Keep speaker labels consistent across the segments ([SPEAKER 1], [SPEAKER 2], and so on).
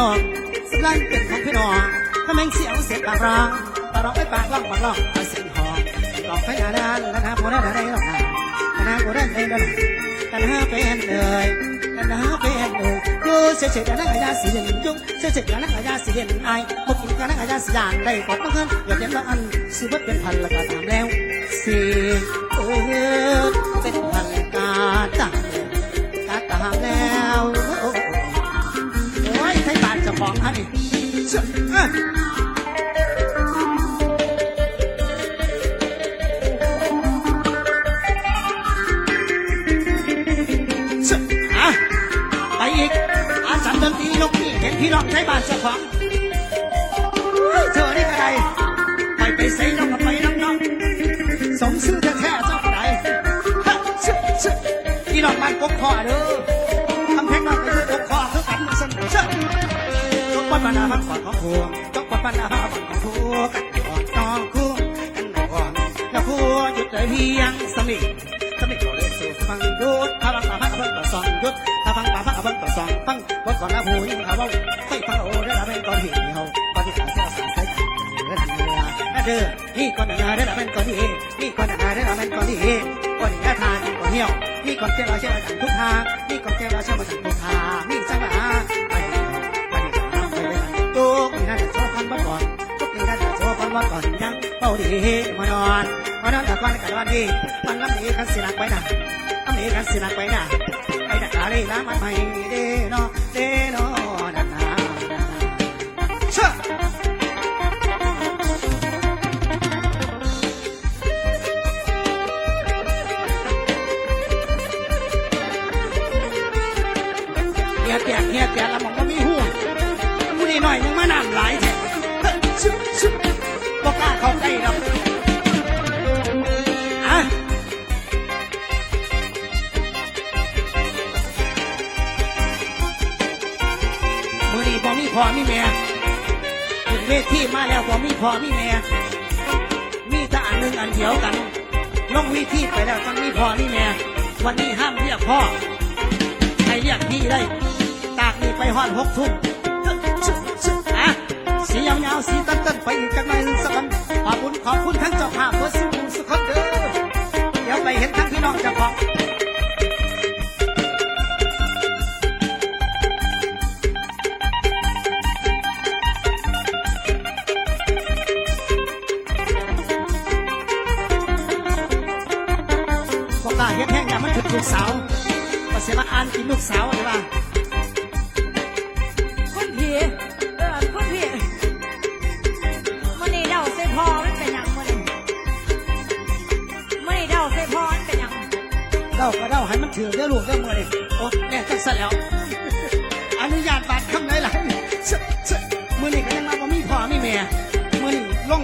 [SPEAKER 1] น้องสำลังเป็นของพี่น้องถ้าแม่งเสียวเสียงปากร้องปากร้องไปปากร้องปากร้องเอาเสียงหองร้องไปนานๆแล้วนะพอได้ได้หรอกนะนะพอได้ได้แล้วกันหาเป็นเลยกันหาเป็นเลยอยู่เฉยๆกันนั่งอาญาสีเด่นยุ่งเฉยๆกันนั่งอาญาสีเด่นไอ้พวกกินกันนั่งอาญาสียานได้กอดต้องเงินอย่าเต็มละอันสิบเป็นพันแล้วก็ตามแล้วสิเออเป็นพันกาจัง บาทเจ้าของฮะนี่เชื่อเอ้ยเชื่ออะไปอีก อาจารย์ดนตรีนกนี่เห็นพี่น้องใช้บาทเจ้าของเฮ้ยเธอนี่กระไรไปไปใส่น้องกับไปน้องน้องสมชื่อแท้ๆเจ้ากระไรฮะเชื่อเชื่อพี่น้องบ้านกบคอเด้อทำแพ็กน้องไปคือกบคอคือกันสันเชื่อจก ปันปันอาบังของพวงจกปันปันอาบังของพวงกันก่อนต้องคู่กันก่อนแล้วคู่หยุดเลยเพียงสมิงสมิงก็เลยสู่ฟังยุดถ้าฟังป่าพักเบิ้งต่อสองยุดถ้าฟังป่าพักเบิ้งต่อสองฟังบนก่อนนะผู้ยิ่งเขาว่าไม่ฟังโอ้ได้ละเป็นก่อนเหี่ยวก่อนที่ขาเสียสายใสายเดินเรือนเด้อนี่ก่อนหน้าได้ละเป็นก่อนที่นี่ก่อนหน้าได้ละเป็นก่อนที่ก่อนที่ทานก่อนเหี่ยวนี่ก่อนเจ้าเราเชื่อมาจากทุกทางนี่ก่อนเจ้าเราเชื่อมาจากทุกทางนี่จังหวะ พันวันก่อนทุกนี่น่าจะโชว์พันวันก่อนยังเบาดีมานอนมานอนกับวันกับวันดีมันลำนี้กันสินักไปนะลำนี้กันสินักไปนะไปดักอะไรล้างมันไม่เด้นอเด้นอนันนาเชื่อเฮียแตกเฮียแตกแล้วมันก็มีหัวมูนี่หน่อยยังมาน้ำไหลายท้เฮ้ยชึ บอกกล้าเข้าใกล้หรอกอะมือนี่พอมีพอมีแม่ถึงเวทีมาแล้วพอมีพอมีแม่มีแต่อันหนึ่งอันเดียวกันลงวิธีไปแล้วต้องมีพอมีแม่วันนี้ห้ามเรียกพ่อให้เรียกพี่ได้ ตากนี่ไปหอดหกทุ่มาสีตันตันไปอีกกันหน่อยสักกันขอบคุณขอบคุณทั้งเจ้าภาพเพื่อสู้สุขคนเด้อเดี๋ยวไปเห็นทั้งพี่น้องเจ้าของบอกตาเฮ็ดแห้งอย่ามันถึงลูกสาวก็เสียมาอ่านกินลูกสาวเลยว่า
[SPEAKER 2] คุ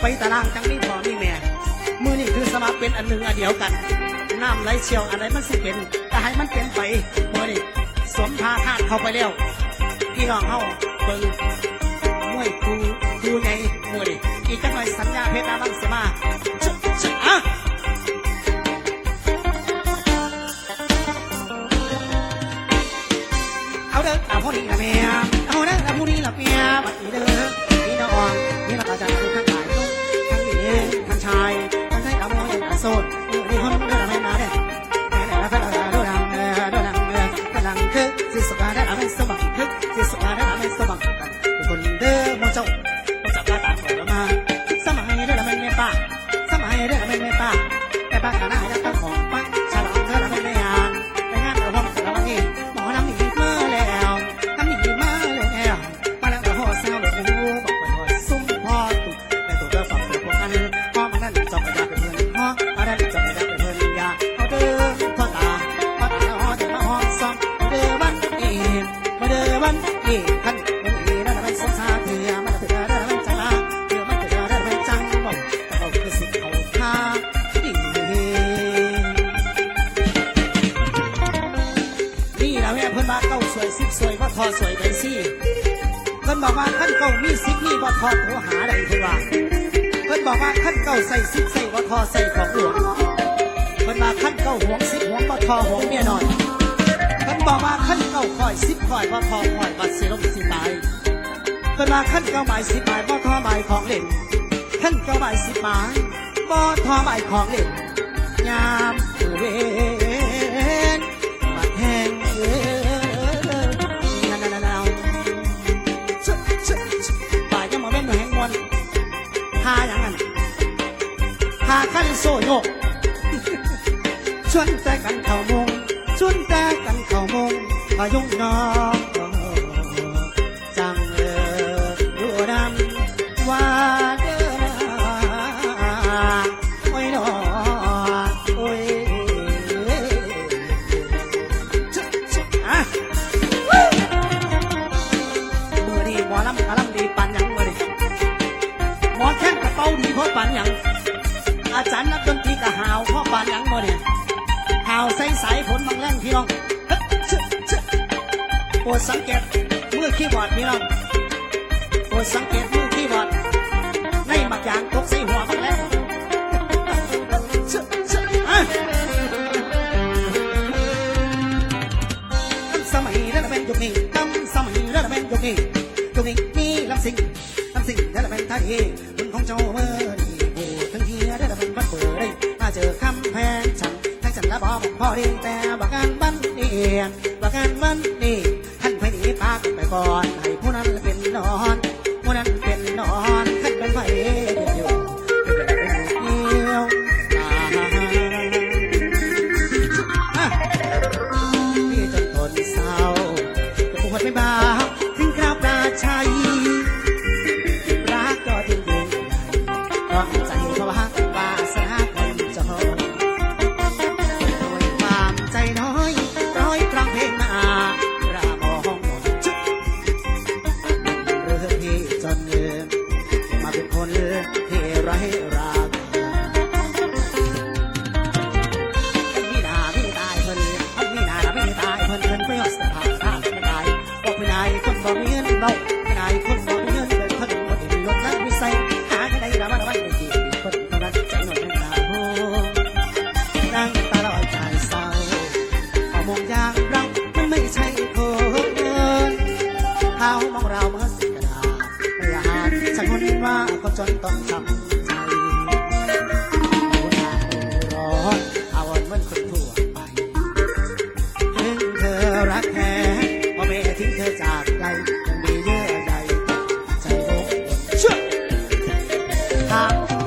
[SPEAKER 1] ไปตารางจังมีพ่อมีแม่มือนี่คือสมาเป็นอันหนึ่งอันเดียวกันน้ำไหลเชี่ยวอะไรมันสิเป็นแต่ให้มันเป็นไปมือนี่สวมผ้าคาดเข้าไปแล้วพี่น้องเฮาเบิ่งมวยคูคูไงมือนี่อีกจังหน่อยสัญญาเพชรนาบังเสมาเชอะเชอะอะเอาเด้อเอาพวกนี้ละแม่ ชายทั้งชายกับน้อยกับโสด ให้เมียหน่อยท่นบอกว่าขั้นเก่าคอยสิบคอยว่าพอคอยบาดเสิลมสิตายเกิดมาขั้นเก่าหมายสิบหมายบ่ทอหมายของเล่นขั้นเก่าหมายสิบหมายบ่ทอหมายของเล่นยามเวนมาแห้งเานานานานป่ายังมาเว้นหน่แห้งมวนหาอย่างนั้นหาขั้นโซ่ยกชวนใจกันเข่ามุง ชวนแต่กันเข้ามงพยุงน้อง แรงๆพี่น้องโปรดสังเกตเมื่อขี้หบอร์ดพี่น้องโปรดสังเกตเมื่อขี้หบอดในหมักยางตกใส่หัวมันแล้วสมัยนั้นเป็นยุคนี้ตั้งสมัยนั้นเป็นยุคนี้ยุคนี้นี่ลำสิงลำสิงนั่นเป็นไทยคุณของเจ้าเมื่อที่ผู้ทั้งเฮียนั่นเป็นบัดเปิดได้มาเจอคำแพง บอกพอเองแต่บักกันบันนี่บักกันบันนี่ท่านไปหนีปากไปก่อนให้ผู้นั้นเป็นนอน 아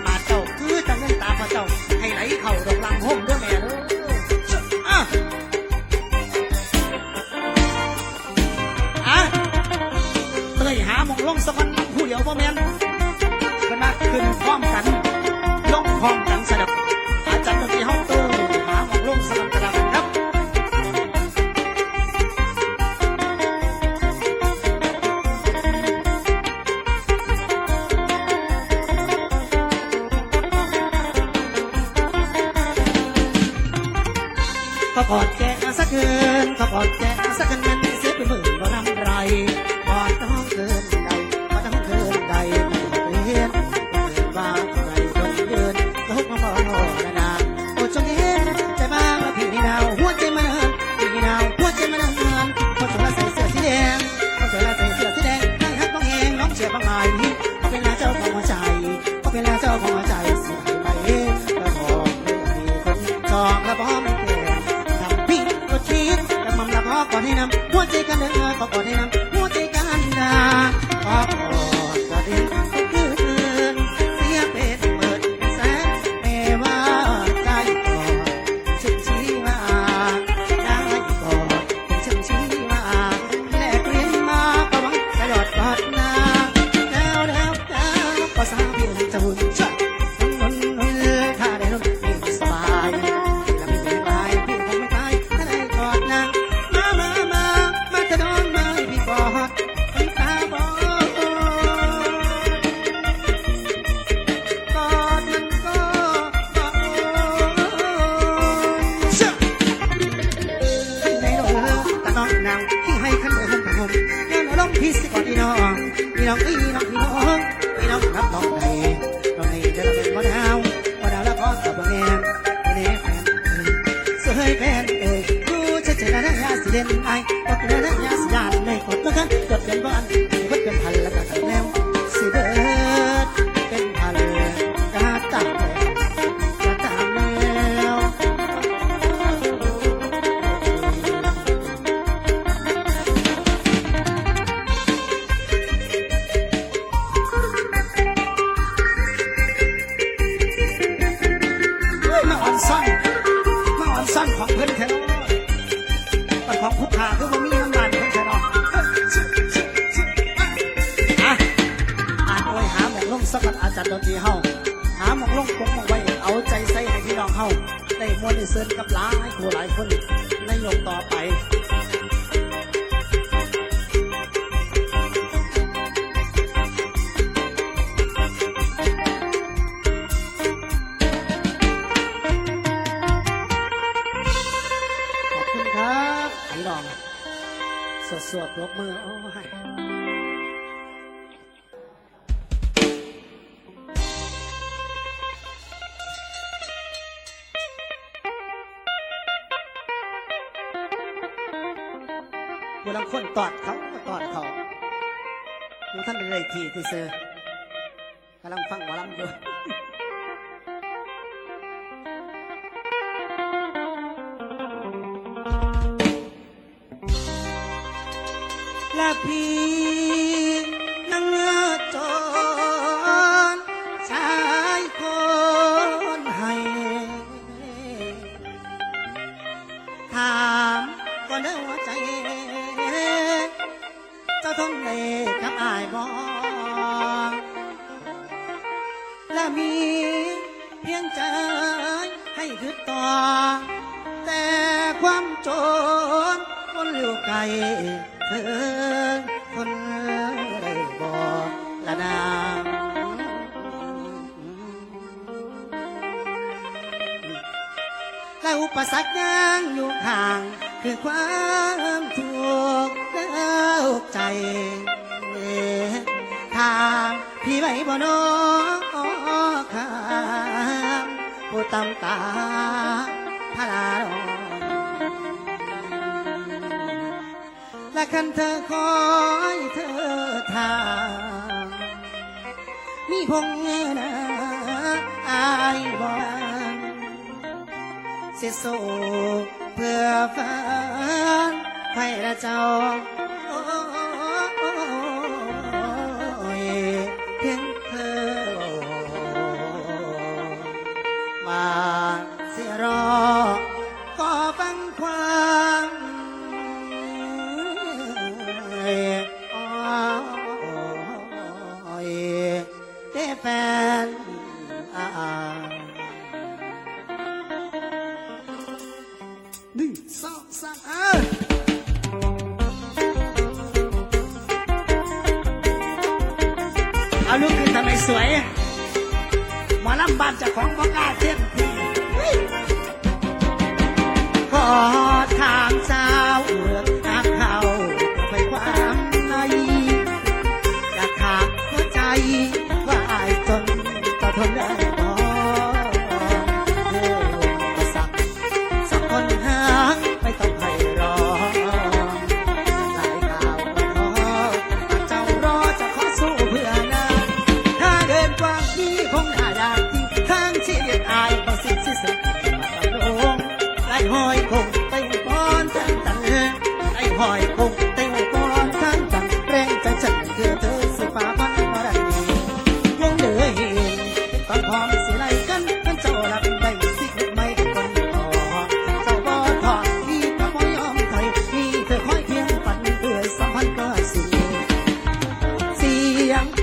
[SPEAKER 1] Bye. for them. จะได้ยาสิเด่นไอ้ก็เล่ นกับหลายผู้หลายคนในยกต่อไปขอบคุณครับพี่รองสดๆลบมือเอาไว้ คนตอดเขาตอดเขาดูท่านเลยทีที่เซอกำลังฟังหมอลำอยู่ลาพี่ เธอคนไรบอกละนาและอุปสรรคยังอยู่ห่าง คือความทุกข์แล้วใจถามพี่ไว้บ่นอข้ามผู้ตำตาพระลาด และคันเธอคอยเธอทางมีคงเงินะอายบังเสียสูกเพื่อฟ้าไฟระเจ้าเพียงเธอมาเสียรอ ว่าอายนตาทนได้ สีย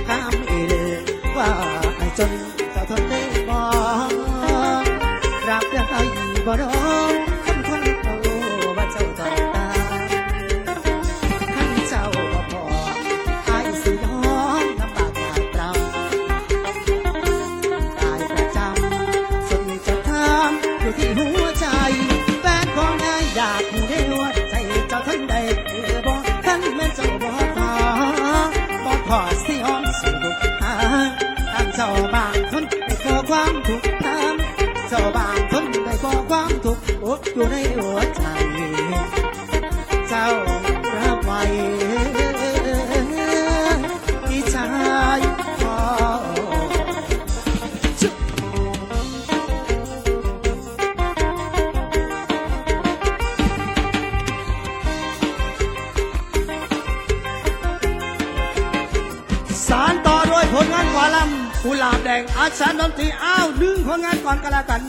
[SPEAKER 1] ดงอารดนตรีอ้าวดึงผลงานก่อนกันละกัน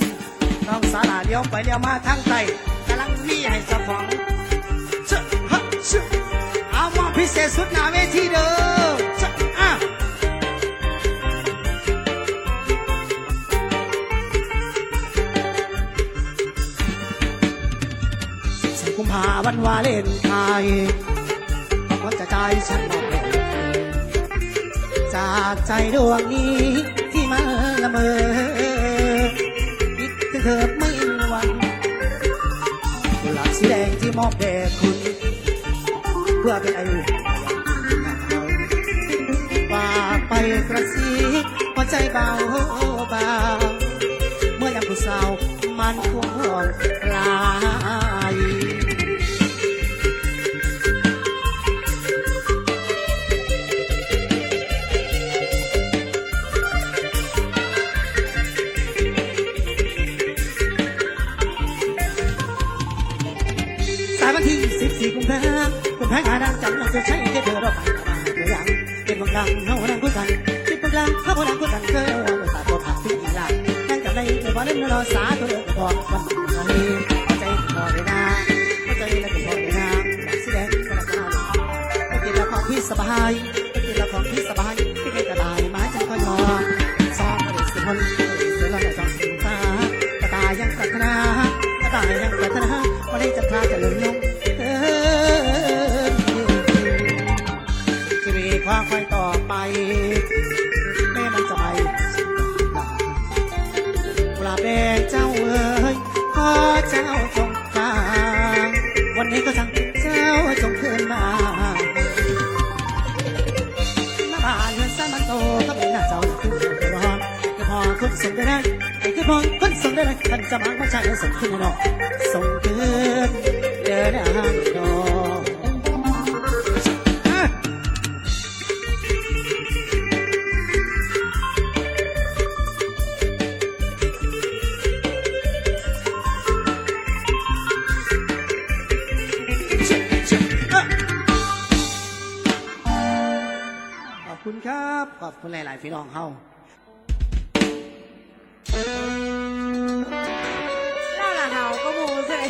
[SPEAKER 1] น้องสาลาเลี้ยวไปเลี้ยวมาทางใต้กำลังมีให้สะฟองเชอะฮะเชอเอามาพิเศษสุดหน้าเวทีเด้อชอะสิบกุมภาวันวาเลนไทน์บอกว่าจะใจฉันบอกจากใจดวงนี้ มอคิดถึงเธอไม่หวันกุหลาบสีแดงที่มอบแด่คุณ เพื่อเป็นไออุ่นฝาไปกระซิบหัวใจเบาเบาเมื่อยามผู้สาวมันคงห่วงลาายวันที่กุมภากุมภาพันดังจังเราจะใช้แค่เธอเราไปมาตัวอย่างเป็นบางดังเฮาดังคุยกันคิดบางดังเฮาดังคุยกันเธอวันตาตัวผักที่อีหลังนั่งกับในในวันนั้นเราสาตัวเองก็พอวันนี้เข้าใจพอเลยนะเข้าใจแล้วก็พอเลยนะอยากแสดงก็แล้วกันไปกินแล้วของพี่สบายไปกินแล้วของพี่สบายไปกินกระดาษไม้จังค่อยมองซองก็ได้สิคนเสือเราได้จองสินฟ้ากระต่ายยังปรารถนากระต่ายยังปรารถนาวันนี้จะพาจะลืมลง ความไปต่อไป แม่มันจะไปสุดหลังกุหลาบแดงเจ้าเอ๋ยขอเจ้าจงกลางวันนี้ก็สั่งเจ้าจงคืนมามาบ้านเรือนสร้างมันโตก็เป็นหน้าเจ้าขึ้นร้อนก็พอคนส่งได้ไอ้คือพอคนส่งได้มันจะมังไม่ใช่ส่งขึ้นนอกส่งขึ้นเดินทางดอก ขอบคุณหลาย ๆ พี่น้องเฮา
[SPEAKER 2] ล่าละเฮาก็มูใช่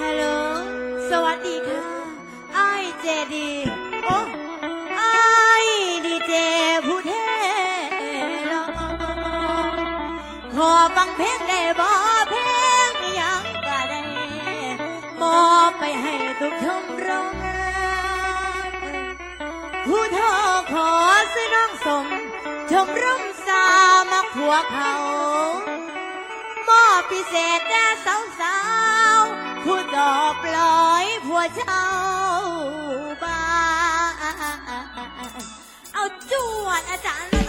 [SPEAKER 2] ฮัลโหล สวัสดีค่ะไอายเจดี โอ้ไอายดีเจผู้เท่ลอขอฟังเพลงได้บ่ ให้ทุกชมรมผู้ท้อขอสน้องสม ชมรมสามักหัวเขามอบพิเศษแด่สาวสาวผู้ตอบลอยผัวเช้าบ้าเอาจวดอาจารย์